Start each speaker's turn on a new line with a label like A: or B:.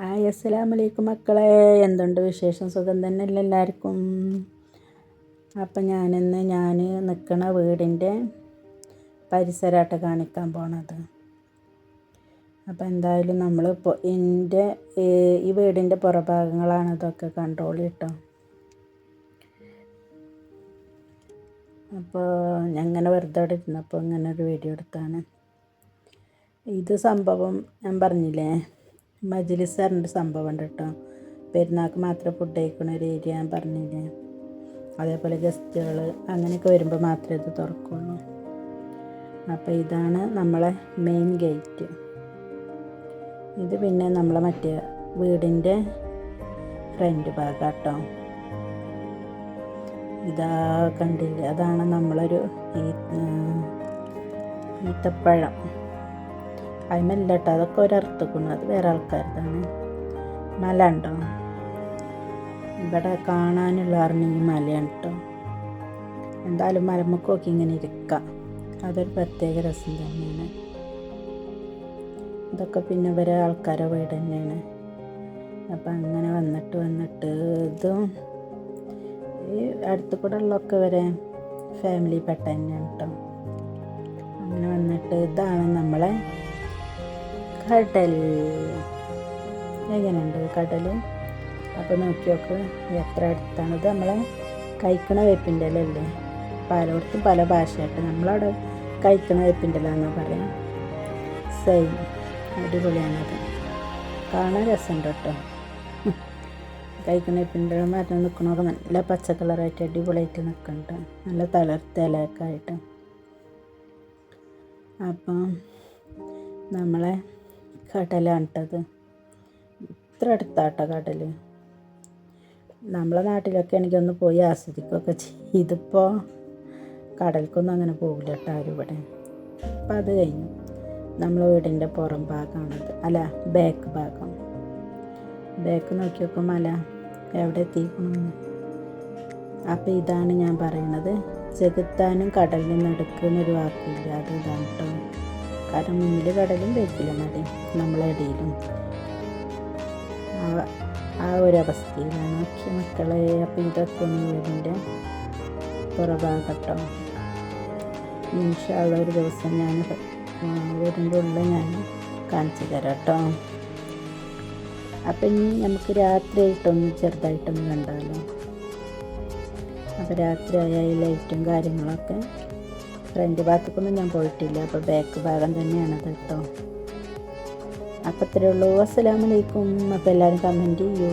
A: Hi അസ്സലാമു അലൈക്കും മക്കളെ. എന്തുണ്ട് വിശേഷം? സുഖം തന്നെയല്ലേ എല്ലാവർക്കും? അപ്പം ഞാനിന്ന് ഞാൻ നിൽക്കണ വീടിന്റെ പരിസരമായിട്ട് കാണിക്കാൻ പോണത്. അപ്പം എന്തായാലും നമ്മൾ ഇപ്പോൾ എന്റെ ഈ വീടിന്റെ പുറഭാഗങ്ങളാണ് ഇതൊക്കെ കൺട്രോൾ കേട്ടോ അപ്പോൾ ഞാൻ ഇങ്ങനെ വെറുതെ അവിടെ ഇരുന്നപ്പോൾ ഇങ്ങനെ ഒരു വീഡിയോ എടുത്താണ്. ഇത് സംഭവം ഞാൻ പറഞ്ഞില്ലേ? മജ്ലിസ് പറഞ്ഞിട്ട് സംഭവം ഉണ്ട് കേട്ടോ. പെരുന്നാൾക്ക് മാത്രം ഫുഡ് കഴിക്കണ ഒരു ഏരിയ ഞാൻ പറഞ്ഞില്ലേ? അതേപോലെ ഗസ്റ്റുകൾ അങ്ങനെയൊക്കെ വരുമ്പോൾ മാത്രമേ ഇത് തുറക്കുള്ളൂ. അപ്പോൾ ഇതാണ് നമ്മളെ മെയിൻ ഗേറ്റ് ഇത് പിന്നെ നമ്മളെ മറ്റേ വീടിന്റെ ഫ്രണ്ട് ഭാഗം കേട്ടോ. ഇതാ കണ്ടില്ലേ? അതാണ് നമ്മളൊരു ഈത്തപ്പഴം. അതിമല്ല കേട്ടോ അതൊക്കെ ഒരർത്ഥക്കുന്നു അത് വേറെ ആൾക്കാരുതാണ്. മല ഉണ്ടോ ഇവിടെ കാണാനുള്ള അറിഞ്ഞെങ്കിൽ മലയാണ് കേട്ടോ എന്തായാലും മലമുക്കൊക്കെ ഇങ്ങനെ ഇരിക്കാം. അതൊരു പ്രത്യേക രസം തന്നെയാണ്. ഇതൊക്കെ പിന്നെ ഇവരെ ആൾക്കാരെ വീട് തന്നെയാണ്. അപ്പം അങ്ങനെ വന്നിട്ട് വന്നിട്ട് ഇതും ഈ അടുത്ത് കൂടെ ഉള്ളതൊക്കെ വരെ ഫാമിലി തന്നെയാണ് കേട്ടോ അങ്ങനെ വന്നിട്ട് ഇതാണ് നമ്മളെ കടൽ. എങ്ങനെയുണ്ട് കടൽ അപ്പോൾ നോക്കി നോക്ക് എത്ര അടുത്താണ്? ഇത് നമ്മളെ കഴിക്കണ വേപ്പിന്റെ ഇലല്ലേ പലയിടത്തും പല ഭാഷയായിട്ട് നമ്മളവിടെ കഴിക്കണ വേപ്പിന്റെ ഇല പറയാം. സെയിം അടിപൊളിയാണത്. കാണാൻ രസമുണ്ട് കേട്ടോ. കഴിക്കണ വേപ്പിന്റെ ഇല നിൽക്കണമൊക്കെ നല്ല പച്ച കളറായിട്ട് അടിപൊളിയായിട്ട് നിൽക്കുന്നുണ്ട് നല്ല തളർത്ത ആയിട്ട്. അപ്പം നമ്മളെ കടലാണിട്ടത് ഇത്ര അടുത്താട്ടോ കടൽ നമ്മളെ നാട്ടിലൊക്കെ എനിക്കൊന്ന് പോയി ആസ്വദിക്കുകയൊക്കെ ചെയ്തിപ്പോൾ കടൽക്കൊന്നും അങ്ങനെ പോകില്ല കേട്ടോ ആരും ഇവിടെ. അപ്പം അത് കഴിഞ്ഞു. നമ്മൾ വീടിന്റെ പുറം ഭാഗമാണത്. അല്ല ബാക്ക് ഭാഗം. ബാക്ക് നോക്കി നോക്കും മല എവിടെ എത്തിക്കണമെന്ന് അപ്പോൾ ഇതാണ് ഞാൻ പറയുന്നത് ചെകുത്താനും കടലിൽ നിന്ന് എടുക്കുന്നൊരു വാക്കില്ല. അത് ഇതാണ് കേട്ടോ കാരണം മുന്നിൽ കടലും ബേക്കിലും മതി. നമ്മളെ ഇടയിലും. ആ ഒരവസ്ഥയിലാണ്. ഒക്കെ മക്കളെ അപ്പം ഇതൊക്കെ വീടിന്റെ പുറഭാഗട്ടോ. ഇൻഷാള്ള ഒരു ദിവസം ഞാൻ വീടിന്റെ ഉള്ളിൽ ഞാൻ കാണിച്ചു തരാം കേട്ടോ അപ്പം ഇനി നമുക്ക് രാത്രിയായിട്ടൊന്ന് ചെറുതായിട്ടൊന്ന് കണ്ടാലോ. അപ്പോൾ രാത്രി ആയാൽ ലൈറ്റും കാര്യങ്ങളൊക്കെ ഫ്രണ്ട് ഭാഗത്തേക്കൊന്നും ഞാൻ പോയിട്ടില്ല. അപ്പോൾ ബാക്ക് ഭാഗം തന്നെയാണ് അത് കേട്ടോ അപ്പോൾ ഇത്രയേ ഉള്ളൂ. അസ്സലാമലൈക്കും അപ്പോൾ എല്ലാവരും കമന്റ് ചെയ്യൂ.